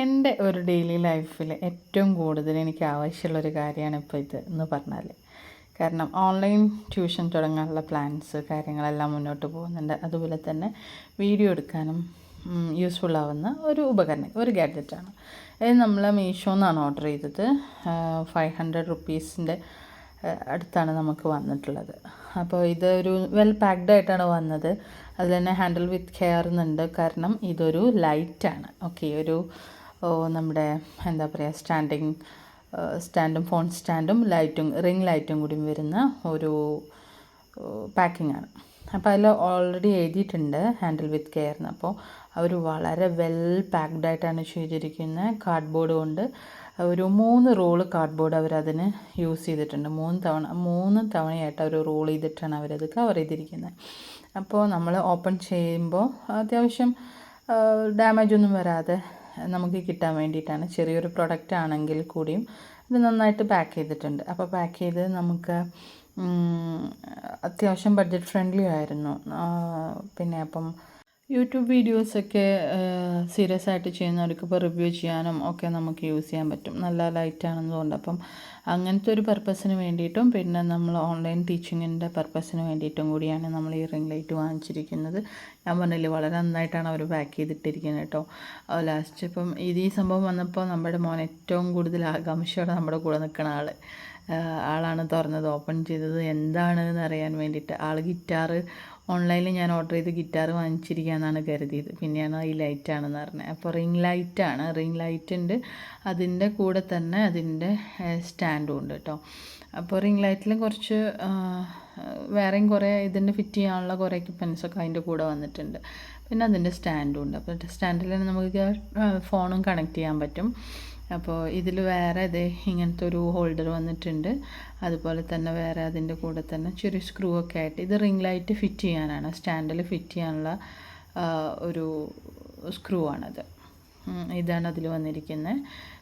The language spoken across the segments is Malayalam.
എന്റെ ഒരു ഡെയിലി ലൈഫിൽ ഏറ്റവും കൂടുതൽ എനിക്ക് ആവശ്യമുള്ളൊരു കാര്യമാണ് ഇപ്പോൾ ഇത് എന്ന് പറഞ്ഞാൽ കാരണം ഓൺലൈൻ ട്യൂഷൻ തുടങ്ങാനുള്ള പ്ലാൻസ് കാര്യങ്ങളെല്ലാം മുന്നോട്ട് പോകുന്നുണ്ട്. അതുപോലെ തന്നെ വീഡിയോ എടുക്കാനും യൂസ്ഫുൾ ആവുന്ന ഒരു ഉപകരണം ഒരു ഗാഡ്ജറ്റാണ് ഇത് നമ്മൾ മീഷോ എന്നാണ് ഓർഡർ ചെയ്തത്. ഫൈവ് ഹൺഡ്രഡ് റുപ്പീസിന്റെ അടുത്താണ് നമുക്ക് വന്നിട്ടുള്ളത്. അപ്പോൾ ഒരു വെൽ പാക്ഡ് ആയിട്ടാണ് വന്നത്. അതിൽ തന്നെ ഹാൻഡിൽ വിത്ത് കെയർ എന്നുണ്ട് കാരണം ഇതൊരു ലൈറ്റാണ് ഓക്കെ ഒരു നമ്മുടെ എന്താ പറയുക സ്റ്റാൻഡിങ് സ്റ്റാൻഡും ഫോൺ സ്റ്റാൻഡും ലൈറ്റും റിംഗ് ലൈറ്റും കൂടി വരുന്ന ഒരു പാക്കിംഗ് ആണ്. അപ്പോൾ അതിൽ ഓൾറെഡി എഴുതിയിട്ടുണ്ട് ഹാൻഡിൽ വിത്ത് കെയർ എന്ന് അപ്പോൾ അവർ വളരെ വെൽ പാക്ഡ് ആയിട്ടാണ് ചെയ്തിരിക്കുന്നത് കാർഡ്ബോർഡ് കൊണ്ട്. ഒരു മൂന്ന് റോൾ കാർഡ്ബോർഡ് അവരതിന് യൂസ് ചെയ്തിട്ടുണ്ട്. മൂന്ന് തവണ മൂന്ന് തവണയായിട്ട് അവർ റോൾ ചെയ്തിട്ടാണ് അവരത് കവർ ചെയ്തിരിക്കുന്നത് അപ്പോൾ നമ്മൾ ഓപ്പൺ ചെയ്യുമ്പോൾ അത്യാവശ്യം ഡാമേജ് ഒന്നും വരാതെ നമുക്ക് കിട്ടാൻ വേണ്ടിയിട്ടാണ്. ചെറിയൊരു പ്രൊഡക്റ്റ് ആണെങ്കിൽ കൂടിയും ഇത് നന്നായിട്ട് പാക്ക് ചെയ്തിട്ടുണ്ട്. അപ്പോൾ പാക്ക് ചെയ്ത് നമുക്ക് അത്യാവശ്യം ബഡ്ജറ്റ് ഫ്രണ്ട്ലി ആയിരുന്നു. പിന്നെ അപ്പം യൂട്യൂബ് വീഡിയോസൊക്കെ സീരിയസ് ആയിട്ട് ചെയ്യുന്നവർക്ക് ഇപ്പോൾ റിവ്യൂ ചെയ്യാനും ഒക്കെ നമുക്ക് യൂസ് ചെയ്യാൻ പറ്റും. നല്ല ലൈറ്റ് തോന്നുന്നു. അപ്പം അങ്ങനത്തെ ഒരു പർപ്പസിന് വേണ്ടിയിട്ടും പിന്നെ നമ്മൾ ഓൺലൈൻ ടീച്ചിങ്ങിന്റെ പർപ്പസിന് വേണ്ടിയിട്ടും കൂടിയാണ് നമ്മൾ ഈ റിംഗ് ലൈറ്റ് വാങ്ങിച്ചിരിക്കുന്നത്. ഞാൻ പറഞ്ഞില്ലേ വളരെ നന്നായിട്ടാണ് അവർ പാക്ക് ചെയ്തിട്ടിരിക്കുന്നത് കേട്ടോ. ലാസ്റ്റ് ഇപ്പം ഇത് ഈ സംഭവം വന്നപ്പോൾ നമ്മുടെ മോൻ ഏറ്റവും കൂടുതൽ ആകാംക്ഷയോടെ നമ്മുടെ കൂടെ നിൽക്കുന്ന ആൾ ആളാണ് തുറന്നത് ഓപ്പൺ ചെയ്തത്. എന്താണെന്ന് അറിയാൻ വേണ്ടിയിട്ട് ആൾ ഗിറ്റാറ് ഓൺലൈനിൽ ഞാൻ ഓർഡർ ചെയ്ത് ഗിറ്റാർ വാങ്ങിച്ചിരിക്കാമെന്നാണ് കരുതിയത്. പിന്നെയാണ് ഈ ലൈറ്റാണെന്ന് പറഞ്ഞത്. അപ്പോൾ റിംഗ് ലൈറ്റാണ് റിംഗ് ലൈറ്റ് ഉണ്ട്. അതിന്റെ കൂടെ തന്നെ അതിന്റെ സ്റ്റാൻഡും ഉണ്ട് കേട്ടോ. അപ്പോൾ റിംഗ് ലൈറ്റിൽ കുറച്ച് വേറെയും കുറേ ഇതിന്റെ ഫിറ്റ് ചെയ്യാനുള്ള കുറേ എക്യുപ്മെൻസൊക്കെ അതിന്റെ കൂടെ വന്നിട്ടുണ്ട്. പിന്നെ അതിന്റെ സ്റ്റാൻഡും ഉണ്ട്. അപ്പോൾ സ്റ്റാൻഡിൽ തന്നെ നമുക്ക് ഫോണും കണക്ട് ചെയ്യാൻ പറ്റും. അപ്പോൾ ഇതിൽ വേറെ ഇതേ ഇങ്ങനത്തെ ഒരു ഹോൾഡർ വന്നിട്ടുണ്ട്. അതുപോലെ തന്നെ വേറെ അതിന്റെ കൂടെ തന്നെ ചെറിയ സ്ക്രൂ ഒക്കെ ആയിട്ട് ഇത് റിംഗ് ലൈറ്റ് ഫിറ്റ് ചെയ്യാനാണ്. സ്റ്റാൻഡിൽ ഫിറ്റ് ചെയ്യാനുള്ള ഒരു സ്ക്രൂ ആണത്. ഇതാണ് അതിൽ വന്നിരിക്കുന്നത്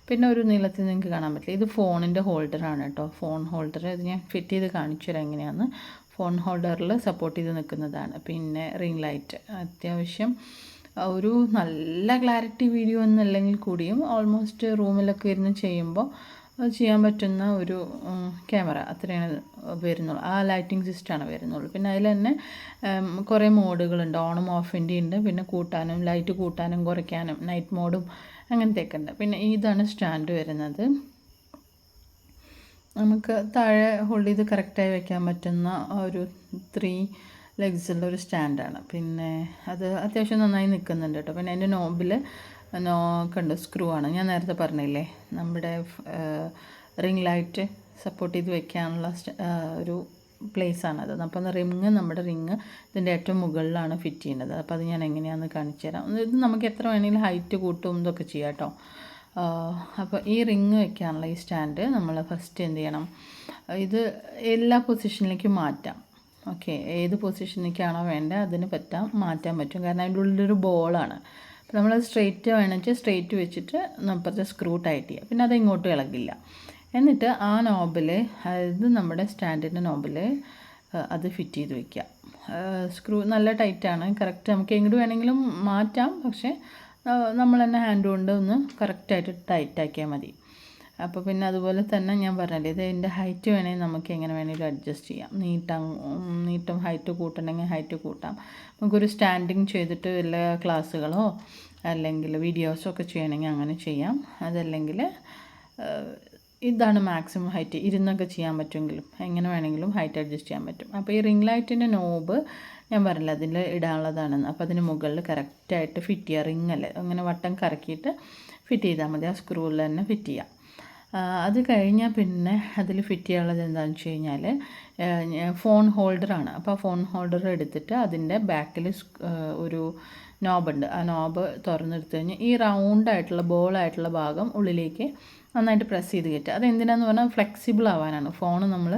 പിന്നെ ഒരു നീളത്തിൽ നിങ്ങൾക്ക് കാണാൻ പറ്റില്ല. ഇത് ഫോണിന്റെ ഹോൾഡറാണ് കേട്ടോ ഫോൺ ഹോൾഡർ ഇത് ഞാൻ ഫിറ്റ് ചെയ്ത് കാണിച്ചു തരാം എങ്ങനെയാണെന്ന് ഫോൺ ഹോൾഡറിൽ സപ്പോർട്ട് ചെയ്ത് നിൽക്കുന്നതാണ് പിന്നെ റിംഗ് ലൈറ്റ് അത്യാവശ്യം ഒരു നല്ല ക്ലാരിറ്റി വീഡിയോ എന്നല്ലെങ്കിൽ കൂടിയും ഓൾമോസ്റ്റ് റൂമിലൊക്കെ ഇരുന്ന് ചെയ്യുമ്പോൾ ചെയ്യാൻ പറ്റുന്ന ഒരു ക്യാമറ അത്രയാണ് വരുന്നുള്ളൂ. ആ ലൈറ്റിംഗ് സിസ്റ്റമാണ് വരുന്നുള്ളൂ. പിന്നെ അതിൽ തന്നെ കുറേ മോഡുകളുണ്ട് ഓണും ഓഫിന്റെ ഉണ്ട്. പിന്നെ കൂട്ടാനും ലൈറ്റ് കൂട്ടാനും കുറയ്ക്കാനും നൈറ്റ് മോഡും അങ്ങനത്തെയൊക്കെ ഉണ്ട്. പിന്നെ ഇതാണ് സ്റ്റാൻഡ് വരുന്നത്. നമുക്ക് താഴെ ഹോൾഡ് ചെയ്ത് കറക്റ്റായി വയ്ക്കാൻ പറ്റുന്ന ഒരു ത്രീ ലെഗ്സുള്ള ഒരു സ്റ്റാൻഡാണ്. പിന്നെ അത് അത്യാവശ്യം നന്നായി നിൽക്കുന്നുണ്ട് കേട്ടോ. പിന്നെ അതിന്റെ നോബിൽ നോക്കുണ്ട് സ്ക്രൂ ആണ്. ഞാൻ നേരത്തെ പറഞ്ഞില്ലേ നമ്മുടെ റിംഗ് ലൈറ്റ് സപ്പോർട്ട് ചെയ്ത് വെക്കാനുള്ള ഒരു പ്ലേസ് ആണത് അപ്പോൾ റിങ് നമ്മുടെ റിങ് ഇതിന്റെ ഏറ്റവും മുകളിലാണ് ഫിറ്റ് ചെയ്യുന്നത്. അപ്പോൾ അത് ഞാൻ എങ്ങനെയാണെന്ന് കാണിച്ചു തരാം. ഇത് നമുക്ക് എത്ര വേണമെങ്കിലും ഹൈറ്റ് കൂട്ടും ഇതൊക്കെ ചെയ്യാം കേട്ടോ. അപ്പോൾ ഈ റിങ് വെക്കാനുള്ള ഈ സ്റ്റാൻഡ് നമ്മൾ ഫസ്റ്റ് എന്ത് ചെയ്യണം? ഇത് എല്ലാ പൊസിഷനിലേക്കും മാറ്റാം. ഓക്കെ ഏത് പൊസിഷനിലേക്കാണോ വേണ്ടത് അതിന് പറ്റാം മാറ്റാൻ പറ്റും. കാരണം അതിന്റെ ഉള്ളിലൊരു ബോളാണ്. അപ്പോൾ നമ്മൾ സ്ട്രെയിറ്റ് വേണമെങ്കിൽ സ്ട്രെയിറ്റ് വെച്ചിട്ട് അപ്പുറത്തെ സ്ക്രൂ ടൈറ്റ് ചെയ്യുക പിന്നെ അത് ഇങ്ങോട്ട് ഇളകില്ല. എന്നിട്ട് ആ നോബിൽ അതായത് നമ്മുടെ സ്റ്റാൻഡിന്റെ നോബിൽ അത് ഫിറ്റ് ചെയ്ത് വയ്ക്കുക സ്ക്രൂ നല്ല ടൈറ്റാണ് കറക്റ്റ് നമുക്ക് എങ്ങോട്ട് വേണമെങ്കിലും മാറ്റാം. പക്ഷേ നമ്മൾ തന്നെ ഹാൻഡ് കൊണ്ട് ഒന്ന് കറക്റ്റായിട്ട് ടൈറ്റാക്കിയാൽ മതി. അപ്പോൾ പിന്നെ അതുപോലെ തന്നെ ഞാൻ പറഞ്ഞില്ലേ ഇത് എന്റെ ഹൈറ്റ് വേണമെങ്കിൽ നമുക്ക് എങ്ങനെ വേണമെങ്കിലും അഡ്ജസ്റ്റ് ചെയ്യാം. നീട്ടം നീട്ടും ഹൈറ്റ് കൂട്ടണമെങ്കിൽ ഹൈറ്റ് കൂട്ടാം. നമുക്കൊരു സ്റ്റാൻഡിങ് ചെയ്തിട്ട് വല്ല ക്ലാസ്സുകളോ അല്ലെങ്കിൽ വീഡിയോസോ ഒക്കെ ചെയ്യണമെങ്കിൽ അങ്ങനെ ചെയ്യാം. അതല്ലെങ്കിൽ ഇതാണ് മാക്സിമം ഹൈറ്റ് ഇരുന്നൊക്കെ ചെയ്യാൻ പറ്റുമെങ്കിലും എങ്ങനെ വേണമെങ്കിലും ഹൈറ്റ് അഡ്ജസ്റ്റ് ചെയ്യാൻ പറ്റും. അപ്പോൾ ഈ റിംഗ് ലൈറ്റിന്റെ നോബ് ഞാൻ പറഞ്ഞില്ല അതിൽ ഇടാനുള്ളതാണെന്ന്. അപ്പോൾ അതിന് മുകളിൽ കറക്റ്റായിട്ട് ഫിറ്റ് ചെയ്യുക റിംഗ് അല്ലേ അങ്ങനെ വട്ടം കറക്കിയിട്ട് ഫിറ്റ് ചെയ്താൽ മതി. ആ സ്ക്രൂവിൽ തന്നെ ഫിറ്റ് ചെയ്യാം. അത് കഴിഞ്ഞാൽ പിന്നെ അതിൽ ഫിറ്റ് ചെയ്യാനുള്ളത് എന്താണെന്ന് വെച്ച് കഴിഞ്ഞാൽ ഫോൺ ഹോൾഡറാണ് അപ്പോൾ ഫോൺ ഹോൾഡർ എടുത്തിട്ട് അതിന്റെ ബാക്കിൽ ഒരു നോബുണ്ട് ആ നോബ് തുറന്നെടുത്ത് കഴിഞ്ഞാൽ ഈ റൗണ്ടായിട്ടുള്ള ബോളായിട്ടുള്ള ഭാഗം ഉള്ളിലേക്ക് നന്നായിട്ട് പ്രസ് ചെയ്ത് കയറ്റുക. അത് എന്തിനാന്ന് പറഞ്ഞാൽ ഫ്ലെക്സിബിൾ ആവാനാണ്. ഫോൺ നമ്മൾ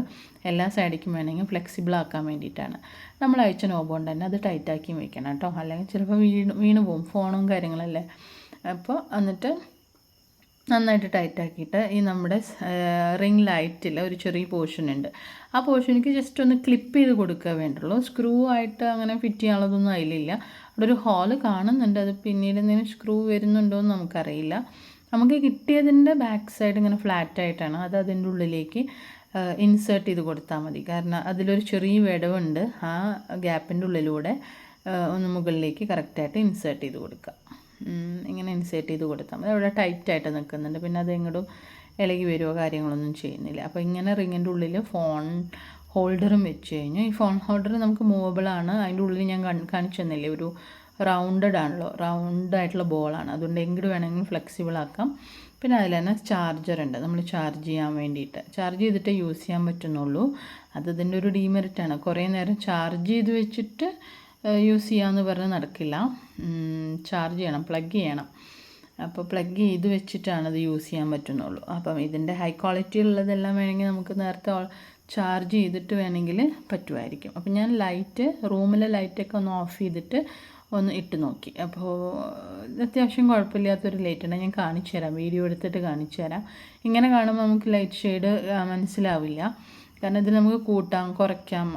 എല്ലാ സൈഡിലേക്കും വേണമെങ്കിൽ ഫ്ലെക്സിബിൾ ആക്കാൻ വേണ്ടിയിട്ടാണ്. നമ്മൾ അയച്ച നോബ് കൊണ്ട് തന്നെ അത് ടൈറ്റാക്കി വയ്ക്കണം കേട്ടോ. അല്ലെങ്കിൽ ചിലപ്പോൾ വീണ് വീണ് പോകും ഫോണും കാര്യങ്ങളല്ലേ. അപ്പോൾ എന്നിട്ട് നന്നായിട്ട് ടൈറ്റ് ആക്കിയിട്ട് ഈ നമ്മുടെ റിംഗ് ലൈറ്റിൽ ഒരു ചെറിയ പോർഷൻ ഉണ്ട്. ആ പോർഷനിക്ക് ജസ്റ്റ് ഒന്ന് ക്ലിപ്പ് ചെയ്ത് കൊടുക്കുക വേണ്ടുള്ളൂ. സ്ക്രൂ ആയിട്ട് അങ്ങനെ ഫിറ്റ് ചെയ്യാനുള്ളതൊന്നും അതിലില്ല. അവിടെ ഒരു ഹോൾ കാണുന്നുണ്ട്. അത് പിന്നീട് എന്തെങ്കിലും സ്ക്രൂ വരുന്നുണ്ടോ എന്ന് നമുക്കറിയില്ല. നമുക്ക് കിട്ടിയതിന്റെ ബാക്ക് സൈഡ് ഇങ്ങനെ ഫ്ലാറ്റ് ആയിട്ടാണ്. അത് അതിന്റെ ഉള്ളിലേക്ക് ഇൻസേർട്ട് ചെയ്ത് കൊടുത്താൽ മതി. കാരണം അതിലൊരു ചെറിയ വിടവുണ്ട് ആ ഗ്യാപ്പിന്റെ ഉള്ളിലൂടെ ഒന്ന് മുകളിലേക്ക് കറക്റ്റായിട്ട് ഇൻസേർട്ട് ചെയ്ത് കൊടുക്കുക ഇങ്ങനെ ഇൻസേർട്ട് ചെയ്ത് കൊടുത്താൽ മതി. അവിടെ ടൈറ്റായിട്ട് നിൽക്കുന്നുണ്ട് പിന്നെ അത് എങ്ങോട്ടും ഇളകി വരുമോ കാര്യങ്ങളൊന്നും ചെയ്യുന്നില്ല. അപ്പോൾ ഇങ്ങനെ റിങ്ങിന്റെ ഉള്ളിൽ ഫോൺ ഹോൾഡറും വെച്ച് കഴിഞ്ഞു. ഈ ഫോൺ ഹോൾഡർ നമുക്ക് മൂവബിൾ ആണ്. അതിന്റെ ഉള്ളിൽ ഞാൻ കാണിച്ചു തന്നില്ലേ? ഒരു റൗണ്ടഡ് ആണല്ലോ. റൗണ്ട് ആയിട്ടുള്ള ബോളാണ് അതുകൊണ്ട് എങ്ങോട്ട് വേണമെങ്കിലും ഫ്ലെക്സിബിൾ ആക്കാം. പിന്നെ അതിൽ തന്നെ ചാർജർ ഉണ്ട്. നമ്മൾ ചാർജ് ചെയ്യാൻ വേണ്ടിയിട്ട്. ചാർജ് ചെയ്തിട്ട് യൂസ് ചെയ്യാൻ പറ്റുന്നുള്ളൂ. അത് ഇതിന്റെ ഒരു ഡീമെറിറ്റാണ് കുറേ നേരം ചാർജ് ചെയ്ത് വെച്ചിട്ട് യൂസ് ചെയ്യാമെന്ന് പറഞ്ഞ് നടക്കില്ല. ചാർജ് ചെയ്യണം പ്ലഗ് ചെയ്യണം. അപ്പോൾ പ്ലഗ് ചെയ്ത് വെച്ചിട്ടാണ് അത് യൂസ് ചെയ്യാൻ പറ്റുന്നുള്ളൂ. അപ്പം ഇതിന്റെ ഹൈ ക്വാളിറ്റി ഉള്ളതെല്ലാം വേണമെങ്കിൽ നമുക്ക് നേരത്തെ ചാർജ് ചെയ്തിട്ട് വേണമെങ്കിൽ പറ്റുമായിരിക്കും. അപ്പം ഞാൻ ലൈറ്റ് റൂമിലെ ലൈറ്റൊക്കെ ഒന്ന് ഓഫ് ചെയ്തിട്ട് ഒന്ന് ഇട്ട് നോക്കി. അപ്പോൾ അത്യാവശ്യം കുഴപ്പമില്ലാത്തൊരു ലൈറ്റാണ് ഞാൻ കാണിച്ചു തരാം വീഡിയോ എടുത്തിട്ട് കാണിച്ചു തരാം ഇങ്ങനെ കാണുമ്പോൾ നമുക്ക് ലൈറ്റ് ഷെയ്ഡ് മനസ്സിലാവില്ല. കാരണം ഇത് നമുക്ക് കൂട്ടാം കുറയ്ക്കാം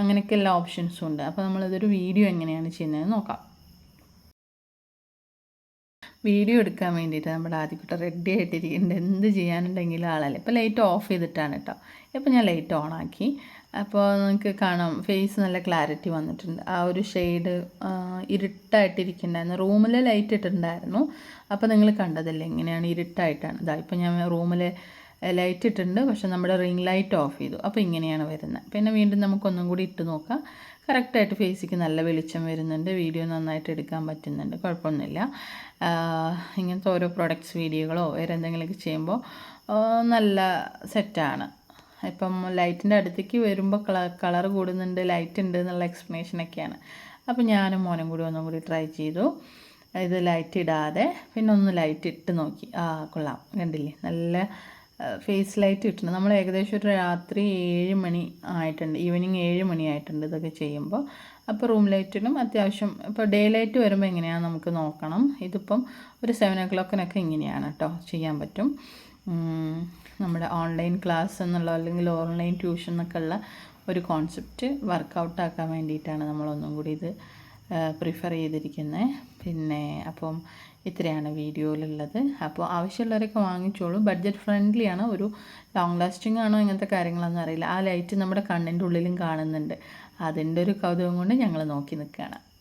അങ്ങനെയൊക്കെ എല്ലാ ഓപ്ഷൻസും ഉണ്ട്. അപ്പോൾ നമ്മളിതൊരു വീഡിയോ എങ്ങനെയാണ് ചെയ്യുന്നത് നോക്കാം. വീഡിയോ എടുക്കാൻ വേണ്ടിയിട്ട് നമ്മുടെ ആദ്യക്കുട്ട റെഡി ആയിട്ടിരിക്കുന്നുണ്ട് എന്ത് ചെയ്യാനുണ്ടെങ്കിലും ആളല്ലേ. ഇപ്പോൾ ലൈറ്റ് ഓഫ് ചെയ്തിട്ടാണ് കേട്ടോ ഇപ്പോൾ ഞാൻ ലൈറ്റ് ഓൺ ആക്കി. അപ്പോൾ നിങ്ങൾക്ക് കാണാം ഫേസ് നല്ല ക്ലാരിറ്റി വന്നിട്ടുണ്ട്. ആ ഒരു ഷെയ്ഡ് ഇരുട്ടായിട്ടിരിക്കുന്നുണ്ടായിരുന്നു. റൂമിൽ ലൈറ്റ് ഇട്ടിട്ടുണ്ടായിരുന്നു. അപ്പോൾ നിങ്ങൾ കണ്ടതല്ലേ എങ്ങനെയാണ് ഇരുട്ടായിട്ടാണ്. ഇതാ ഇപ്പോൾ ഞാൻ റൂമിൽ ലൈറ്റ് ഇട്ടിട്ടുണ്ട് പക്ഷെ നമ്മുടെ റിംഗ് ലൈറ്റ് ഓഫ് ചെയ്തു. അപ്പോൾ ഇങ്ങനെയാണ് വരുന്നത്. പിന്നെ വീണ്ടും നമുക്കൊന്നും കൂടി ഇട്ട് നോക്കാം. കറക്റ്റായിട്ട് ഫേസിക്ക് നല്ല വെളിച്ചം വരുന്നുണ്ട്. വീഡിയോ നന്നായിട്ട് എടുക്കാൻ പറ്റുന്നുണ്ട്. കുഴപ്പമൊന്നുമില്ല. ഇങ്ങനത്തെ ഓരോ പ്രൊഡക്ട്സ് വീഡിയോകളോ വേറെ എന്തെങ്കിലുമൊക്കെ ചെയ്യുമ്പോൾ നല്ല സെറ്റാണ്. ഇപ്പം ലൈറ്റിന്റെ അടുത്തേക്ക് വരുമ്പോൾ കളർ കളർ കൂടുന്നുണ്ട് ലൈറ്റ് ഉണ്ട് എന്നുള്ള എക്സ്പ്ലനേഷനൊക്കെയാണ് അപ്പോൾ ഞാനും മോനും കൂടി ഒന്നും കൂടി ട്രൈ ചെയ്തു. ഇത് ലൈറ്റ് ഇടാതെ. പിന്നെ ഒന്ന് ലൈറ്റ് ഇട്ട് നോക്കി. ആ കൊള്ളാം. കണ്ടില്ലേ? നല്ല ഫേസ് ലൈറ്റ് കിട്ടുന്നത് നമ്മൾ ഏകദേശം ഒരു രാത്രി ഏഴ് മണി ആയിട്ടുണ്ട്. ഈവനിങ് ഏഴ് മണി ആയിട്ടുണ്ട് ഇതൊക്കെ ചെയ്യുമ്പോൾ. അപ്പോൾ റൂം ലൈറ്റിനും അത്യാവശ്യം ഇപ്പോൾ ഡേ ലൈറ്റ് വരുമ്പോൾ എങ്ങനെയാണ് നമുക്ക് നോക്കണം. ഇതിപ്പം ഒരു സെവൻ ഒ ക്ലോക്കിനൊക്കെ ഇങ്ങനെയാണ് കേട്ടോ ചെയ്യാൻ പറ്റും. നമ്മുടെ ഓൺലൈൻ ക്ലാസ് എന്നുള്ള അല്ലെങ്കിൽ ഓൺലൈൻ ട്യൂഷൻ എന്നൊക്കെ ഉള്ള ഒരു കോൺസെപ്റ്റ് വർക്കൗട്ട് ആക്കാൻ വേണ്ടിയിട്ടാണ് നമ്മളൊന്നും കൂടി ഇത് പ്രിഫർ ചെയ്തിരിക്കുന്നത്. പിന്നെ അപ്പം ഇത്രയാണ് വീഡിയോയിലുള്ളത്. അപ്പോൾ ആവശ്യമുള്ളവരൊക്കെ വാങ്ങിച്ചോളൂ. ബഡ്ജറ്റ് ഫ്രണ്ട്ലി ആണ്. ഒരു ലോങ് ലാസ്റ്റിംഗ് ആണോ ഇങ്ങനത്തെ കാര്യങ്ങളൊന്നും അറിയില്ല. ആ ലൈറ്റ് നമ്മുടെ കണ്ണിന്റെ ഉള്ളിലും കാണുന്നുണ്ട്. അതിന്റെ ഒരു കൗതുകം കൊണ്ട് ഞങ്ങൾ നോക്കി നിൽക്കുകയാണ്.